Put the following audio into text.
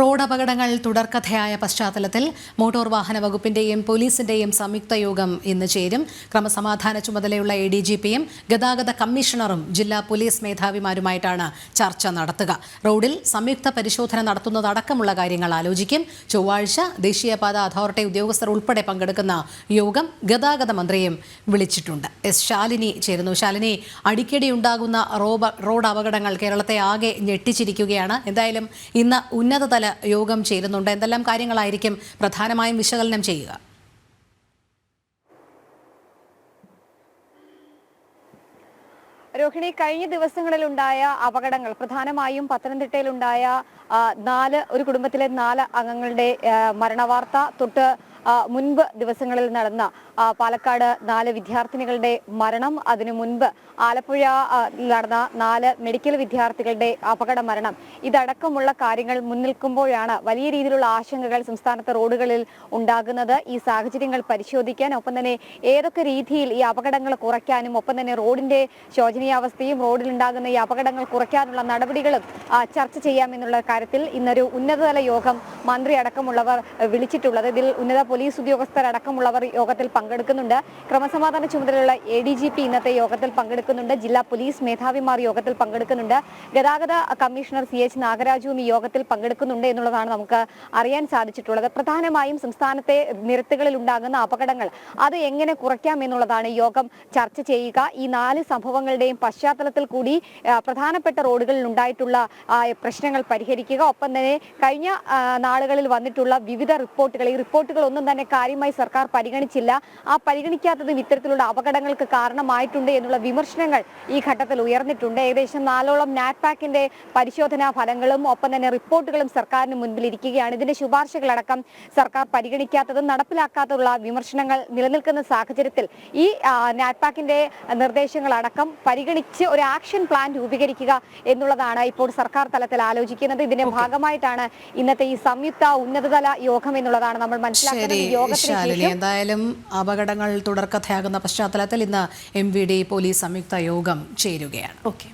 Road അപകടങ്ങൾ തുടർക്കഥയായ പശ്ചാത്തലത്തിൽ motor വാഹന വകുപ്പിന്റെയും പോലീസിന്റെയും സംയുക്ത യോഗം ഇന്ന് ചേരും. ക്രമസമാധാന ചുമതലയുള്ള എ ഡി ജി പിയും ഗതാഗത കമ്മീഷണറും ജില്ലാ പോലീസ് മേധാവിമാരുമായിട്ടാണ് ചർച്ച നടത്തുക. റോഡിൽ സംയുക്ത പരിശോധന നടത്തുന്നതടക്കമുള്ള കാര്യങ്ങൾ ആലോചിക്കും. ചൊവ്വാഴ്ച ദേശീയപാത അതോറിറ്റി ഉദ്യോഗസ്ഥർ ഉൾപ്പെടെ പങ്കെടുക്കുന്ന യോഗം ഗതാഗത മന്ത്രിയും വിളിച്ചിട്ടുണ്ട്. എസ് ശാലിനി ചേരുന്നു. ശാലിനി അടിക്കടി ഉണ്ടാകുന്ന റോഡ് അപകടങ്ങൾ കേരളത്തെ ആകെ ഞെട്ടിച്ചിരിക്കുകയാണ്. എന്തായാലും ഇന്ന് ഉന്നതതല യോഗം ചേരുന്നുണ്ട്. എന്തെല്ലാം കാര്യങ്ങളായിരിക്കും പ്രധാനമായും വിശകലനം ചെയ്യുക? രോഹിണി കഴിഞ്ഞ ദിവസങ്ങളിലുണ്ടായ അപകടങ്ങൾ പ്രധാനമായും പത്തനംതിട്ടയിലുണ്ടായ നാല് ഒരു കുടുംബത്തിലെ നാല് അംഗങ്ങളുടെ മരണവാർത്ത തൊട്ട് മുൻപ് ദിവസങ്ങളിൽ നടന്ന പാലക്കാട് നാല് വിദ്യാർത്ഥിനികളുടെ മരണം. അതിനു മുൻപ് ആലപ്പുഴ നടന്ന നാല് മെഡിക്കൽ വിദ്യാർത്ഥികളുടെ അപകട മരണം. ഇതടക്കമുള്ള കാര്യങ്ങൾ മുൻനിൽക്കുമ്പോഴാണ് വലിയ രീതിയിലുള്ള ആശങ്കകൾ സംസ്ഥാനത്തെ റോഡുകളിൽ ഉണ്ടാകുന്നത്. ഈ സാഹചര്യങ്ങൾ പരിശോധിക്കാൻ ഒപ്പം തന്നെ ഏതൊക്കെ രീതിയിൽ ഈ അപകടങ്ങൾ കുറയ്ക്കാനും ഒപ്പം തന്നെ റോഡിന്റെ ശോചനീയാവസ്ഥയും റോഡിലുണ്ടാകുന്ന ഈ അപകടങ്ങൾ കുറയ്ക്കാനുള്ള നടപടികളും ചർച്ച ചെയ്യാമെന്നുള്ള കാര്യത്തിൽ ഇന്നൊരു ഉന്നതതല യോഗം മന്ത്രി അടക്കമുള്ളവർ വിളിച്ചിട്ടുള്ളത്. ഇതിൽ ഉന്നത പോലീസ് ഉദ്യോഗസ്ഥരടക്കമുള്ളവർ യോഗത്തിൽ യോഗത്തിൽ പങ്കെടുക്കുന്നുണ്ട്. ക്രമസമാധാന ചുമതലയുള്ള എ ഡി ജി പി ഇന്നത്തെ യോഗത്തിൽ പങ്കെടുക്കുന്നുണ്ട്. ജില്ലാ പോലീസ് മേധാവിമാർ യോഗത്തിൽ പങ്കെടുക്കുന്നുണ്ട്. ഗതാഗത കമ്മീഷണർ സി എച്ച് നാഗരാജുവും ഈ യോഗത്തിൽ പങ്കെടുക്കുന്നുണ്ട് എന്നുള്ളതാണ് നമുക്ക് അറിയാൻ സാധിച്ചിട്ടുള്ളത്. പ്രധാനമായും സംസ്ഥാനത്തെ നിരത്തുകളിൽ ഉണ്ടാകുന്ന അപകടങ്ങൾ അത് എങ്ങനെ കുറയ്ക്കാം എന്നുള്ളതാണ് യോഗം ചർച്ച ചെയ്യുക. ഈ നാല് സംഭവങ്ങളുടെയും പശ്ചാത്തലത്തിൽ കൂടി പ്രധാനപ്പെട്ട റോഡുകളിൽ ഉണ്ടായിട്ടുള്ള പ്രശ്നങ്ങൾ പരിഹരിക്കുക. ഒപ്പം തന്നെ കഴിഞ്ഞ നാളുകളിൽ വന്നിട്ടുള്ള വിവിധ റിപ്പോർട്ടുകൾ. ഈ റിപ്പോർട്ടുകൾ ഒന്നും തന്നെ കാര്യമായി സർക്കാർ പരിഗണിച്ചില്ല. ആ പരിഗണിക്കാത്തതും ഇത്തരത്തിലുള്ള അപകടങ്ങൾക്ക് കാരണമായിട്ടുണ്ട് എന്നുള്ള വിമർശനങ്ങൾ ഈ ഘട്ടത്തിൽ ഉയർന്നിട്ടുണ്ട്. ഏകദേശം നാലോളം നാറ്റ്പാക്കിന്റെ പരിശോധനാ ഫലങ്ങളും ഒപ്പം തന്നെ റിപ്പോർട്ടുകളും സർക്കാരിന് മുൻപിൽ ഇരിക്കുകയാണ്. ഇതിന്റെ ശുപാർശകളടക്കം സർക്കാർ പരിഗണിക്കാത്തതും നടപ്പിലാക്കാത്തതുള്ള വിമർശനങ്ങൾ നിലനിൽക്കുന്ന സാഹചര്യത്തിൽ ഈ നാറ്റ്പാക്കിന്റെ നിർദ്ദേശങ്ങളടക്കം പരിഗണിച്ച് ഒരു ആക്ഷൻ പ്ലാൻ രൂപീകരിക്കുക എന്നുള്ളതാണ് ഇപ്പോൾ സർക്കാർ തലത്തിൽ ആലോചിക്കുന്നത്. ഇതിന്റെ ഭാഗമായിട്ടാണ് ഇന്നത്തെ ഈ സംയുക്ത ഉന്നതതല യോഗം എന്നുള്ളതാണ് നമ്മൾ മനസ്സിലാക്കുന്നത്. യോഗത്തിന് എന്തായാലും അപകടങ്ങൾ തുടർക്കഥയാകുന്ന പശ്ചാത്തലത്തിൽ ഇന്ന് എം വി ഡി പോലീസ് സംയുക്ത യോഗം ചേരുകയാണ്. ഓക്കെ.